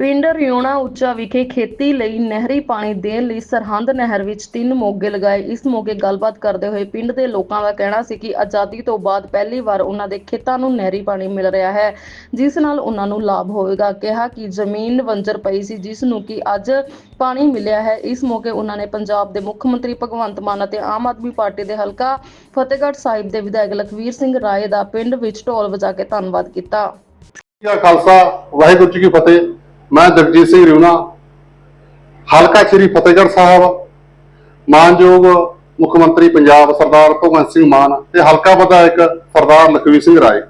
ਰਿਉਣਾ ਉੱਚਾ ਵਿਖੇ ਖੇਤੀ ਲਈ ਨਹਿਰੀ ਪਾਣੀ ਦੇਣ ਲਈ ਸਰਹੰਦ ਨਹਿਰ ਵਿੱਚ ਤਿੰਨ ਮੋਗੇ ਲਗਾਏ। ਇਸ ਮੌਕੇ ਗੱਲਬਾਤ ਕਰਦੇ ਹੋਏ ਪਿੰਡ ਦੇ ਲੋਕਾਂ ਦਾ ਕਹਿਣਾ ਸੀ ਕਿ ਆਜ਼ਾਦੀ ਤੋਂ ਬਾਅਦ ਪਹਿਲੀ ਵਾਰ ਉਹਨਾਂ ਦੇ ਖੇਤਾਂ ਨੂੰ ਨਹਿਰੀ ਪਾਣੀ ਮਿਲ ਰਿਹਾ ਹੈ, ਜਿਸ ਨਾਲ ਉਹਨਾਂ ਨੂੰ ਲਾਭ ਹੋਵੇਗਾ। ਕਿਹਾ ਕਿ ਜ਼ਮੀਨ ਵੰਜਰ ਪਈ ਸੀ, ਜਿਸ ਨੂੰ ਕਿ ਅੱਜ ਪਾਣੀ ਮਿਲਿਆ ਹੈ। ਇਸ ਮੌਕੇ ਉਹਨਾਂ ਨੇ ਪੰਜਾਬ ਦੇ ਮੁੱਖ ਮੰਤਰੀ ਭਗਵੰਤ ਮਾਨ ਅਤੇ ਆਮ ਆਦਮੀ ਪਾਰਟੀ ਦੇ ਹਲਕਾ ਫਤਿਹਗੜ੍ਹ ਸਾਹਿਬ ਦੇ ਵਿਧਾਇਕ ਲਖਵੀਰ ਸਿੰਘ ਰਾਏ ਦਾ ਪਿੰਡ ਵਿੱਚ ਢੋਲ ਵਜਾ ਕੇ ਧੰਨਵਾਦ ਕੀਤਾ। ਖਾਲਸਾ, ਵਾਹਿਗੁਰੂ ਜੀ ਕੀ ਫਤਿਹ। ਮੈਂ ਜਗਜੀਤ ਸਿੰਘ ਰਿਉਣਾ, ਹਲਕਾ ਸ੍ਰੀ ਫਤਿਹਗੜ੍ਹ ਸਾਹਿਬ, ਮਾਨਯੋਗ ਮੁੱਖ ਮੰਤਰੀ ਪੰਜਾਬ ਸਰਦਾਰ ਭਗਵੰਤ ਸਿੰਘ ਮਾਨ ਤੇ ਹਲਕਾ ਵਿਧਾਇਕ ਸਰਦਾਰ ਲਖਵੀਰ ਸਿੰਘ ਰਾਏ।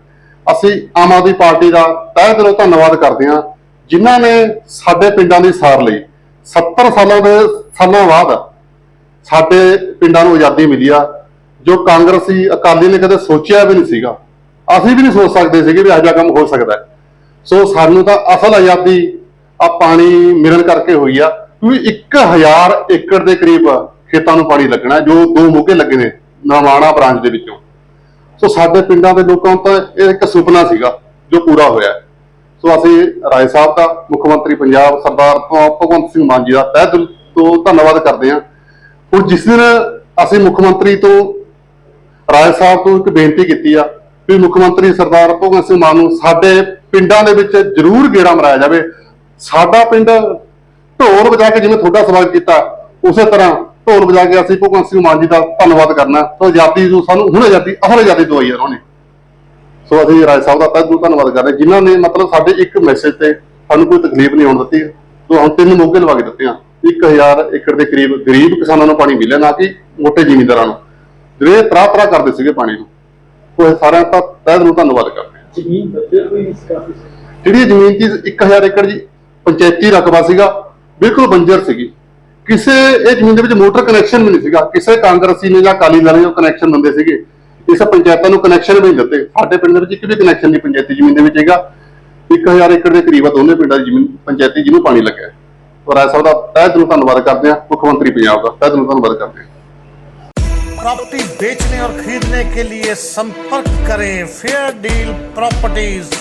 ਅਸੀਂ ਆਮ ਆਦਮੀ ਪਾਰਟੀ ਦਾ ਤਹਿ ਦਿਲੋਂ ਧੰਨਵਾਦ ਕਰਦੇ ਹਾਂ, ਜਿਨ੍ਹਾਂ ਨੇ ਸਾਡੇ ਪਿੰਡਾਂ ਦੀ ਸਾਰ ਲਈ 70 ਸਾਲਾਂ ਦੇ ਸਾਲਾਂ ਬਾਅਦ ਸਾਡੇ ਪਿੰਡਾਂ ਨੂੰ ਆਜ਼ਾਦੀ ਮਿਲੀ ਆ, ਜੋ ਕਾਂਗਰਸੀ ਅਕਾਲੀ ਨੇ ਕਦੇ ਸੋਚਿਆ ਵੀ ਨਹੀਂ ਸੀਗਾ। ਅਸੀਂ ਵੀ ਨਹੀਂ ਸੋਚ ਸਕਦੇ ਸੀਗੇ ਵੀ ਅਜਿਹਾ ਕੰਮ ਹੋ ਸਕਦਾ। ਸੋ ਸਾਨੂੰ ਤਾਂ ਅਸਲ ਆਜ਼ਾਦੀ ਆ ਪਾਣੀ ਮਿਲਣ ਕਰਕੇ ਹੋਈ ਆ, ਕਿਉਂਕਿ 1000 ਏਕੜ ਦੇ ਕਰੀਬ ਖੇਤਾਂ ਨੂੰ ਪਾਣੀ ਲੱਗਣਾ, ਜੋ ਦੋ ਮੋਗੇ ਲੱਗੇ ਨੇ, ਨਵਾਣਾ ਬ੍ਰਾਂਚ ਦੇ ਵਿੱਚੋਂ। ਸੋ ਸਾਡੇ ਪਿੰਡਾਂ ਦੇ ਲੋਕਾਂ ਨੂੰ ਇਹ ਇੱਕ ਸੁਪਨਾ ਸੀਗਾ, ਜੋ ਪੂਰਾ ਹੋਇਆ। ਸੋ ਅਸੀਂ ਰਾਏ ਸਾਹਿਬ ਦਾ, ਮੁੱਖ ਮੰਤਰੀ ਪੰਜਾਬ ਸਰਦਾਰ ਭਗਵੰਤ ਸਿੰਘ ਮਾਨ ਜੀ ਦਾ ਤਹਿ ਦਿਲ ਤੋਂ ਧੰਨਵਾਦ ਕਰਦੇ ਹਾਂ। ਹੁਣ ਜਿਸ ਦਿਨ ਅਸੀਂ ਮੁੱਖ ਮੰਤਰੀ ਤੋਂ ਰਾਏ ਸਾਹਿਬ ਤੋਂ ਇੱਕ ਬੇਨਤੀ ਕੀਤੀ ਆ ਵੀ ਮੁੱਖ ਮੰਤਰੀ ਸਰਦਾਰ ਭਗਵੰਤ ਸਿੰਘ ਮਾਨ ਨੂੰ ਸਾਡੇ ਪਿੰਡਾਂ ਦੇ ਵਿੱਚ ਜ਼ਰੂਰ ਗੇੜਾ ਮਰਾਇਆ ਜਾਵੇ ਸਾਡਾ ਪਿੰਡ ਢੋਲ ਵਜਾ ਕੇ ਜਿਵੇਂ ਤੁਹਾਡਾ ਸਵਾਗਤ ਕੀਤਾ ਉਸੇ ਤਰ੍ਹਾਂ ਢੋਲ ਵਜਾ ਕੇ ਅਸੀਂ ਭਗਵੰਤ ਸਿੰਘ ਮਾਨ ਜੀ ਦਾ ਧੰਨਵਾਦ ਕਰਨਾ। ਤਾਂ ਆਜ਼ਾਦੀ ਜੋ ਸਾਨੂੰ ਹੁਣ ਆਜ਼ਾਦੀ ਅਸਲ ਆਜ਼ਾਦੀ ਦਵਾਈ ਉਹਨਾਂ ਨੇ। ਸੋ ਅਸੀਂ ਰਾਏ ਸਾਹਿਬ ਦਾ ਤਹਿ ਦਿਲੋਂ ਧੰਨਵਾਦ ਕਰਦੇ ਹਾਂ, ਜਿਨ੍ਹਾਂ ਨੇ ਮਤਲਬ ਸਾਡੇ ਇੱਕ ਮੈਸੇਜ ਤੇ ਸਾਨੂੰ ਕੋਈ ਤਕਲੀਫ ਨਹੀਂ ਹੋਣ ਦਿੱਤੀ। ਸੋ ਹੁਣ ਤਿੰਨ ਮੋਗੇ ਲਵਾ ਕੇ ਦਿੱਤੇ ਆ 1000 ਏਕੜ ਦੇ ਕਰੀਬ ਗਰੀਬ ਕਿਸਾਨਾਂ ਨੂੰ ਪਾਣੀ ਮਿਲਿਆ ਨਾ ਕਿ ਮੋਟੇ ਜ਼ਿਮੀਂਦਾਰਾਂ ਨੂੰ। ਜਿਹੜੇ ਤਰਾ ਤਰਾ ਕਰਦੇ ਸੀਗੇ ਪਾਣੀ ਨੂੰ ਉਹ ਸਾਰਿਆਂ ਦਾ ਤਹਿ ਦਿਲੋਂ ਧੰਨਵਾਦ ਕਰਦੇ ਹਾਂ। ਜਿਹੜੀ ਜ਼ਮੀਨ ਦੀ 1000 ਏਕੜ ਜੀ ਪੰਚਾਇਤੀ ਰਕਬਾ ਸੀਗਾ ਬਿਲਕੁਲ ਬੰਜਰ ਸੀਗੀ ਕਿਸੇ ਇਹ ਜ਼ਮੀਨ ਦੇ ਵਿੱਚ ਮੋਟਰ ਕਨੈਕਸ਼ਨ ਵੀ ਨਹੀਂ ਸੀਗਾ ਕਿਸੇ ਕਾਂਗਰਸੀ ਨੇ ਜਾਂ ਅਕਾਲੀ ਦਲ ਨੇ ਉਹ ਕਨੈਕਸ਼ਨ ਦਿੰਦੇ ਸੀਗੇ ਇਸ ਪੰਚਾਇਤਾਂ ਨੂੰ ਕਨੈਕਸ਼ਨ ਵੀ ਨਹੀਂ ਦਿੱਤੇ ਸਾਡੇ ਪਿੰਡ ਦੇ ਵਿੱਚ ਇੱਕ ਵੀ ਕਨੈਕਸ਼ਨ ਨਹੀਂ ਪੰਚਾਇਤੀ ਜ਼ਮੀਨ ਦੇ ਵਿੱਚ ਹੈਗਾ 1000 ਏਕੜ ਦੇ ਕਰੀਬ ਆ ਦੋਨੇ ਪਿੰਡਾਂ ਦੀ ਜ਼ਮੀਨ ਪੰਚਾਇਤੀ ਜਿਹਨੂੰ ਪਾਣੀ ਲੱਗਿਆ ਔਰ ਰਾਏ ਸਾਹਿਬ ਦਾ ਤਹਿ ਦਿਲੋਂ ਧੰਨਵਾਦ ਕਰਦੇ ਹਾਂ ਮੁੱਖ ਮੰਤਰੀ ਪੰਜਾਬ ਦਾ ਤਹਿ ਦਿਲੋਂ ਧੰਨਵਾਦ ਕਰਦੇ ਹਾਂ प्रॉपर्टी बेचने और खरीदने के लिए संपर्क करें फेयर डील प्रॉपर्टीज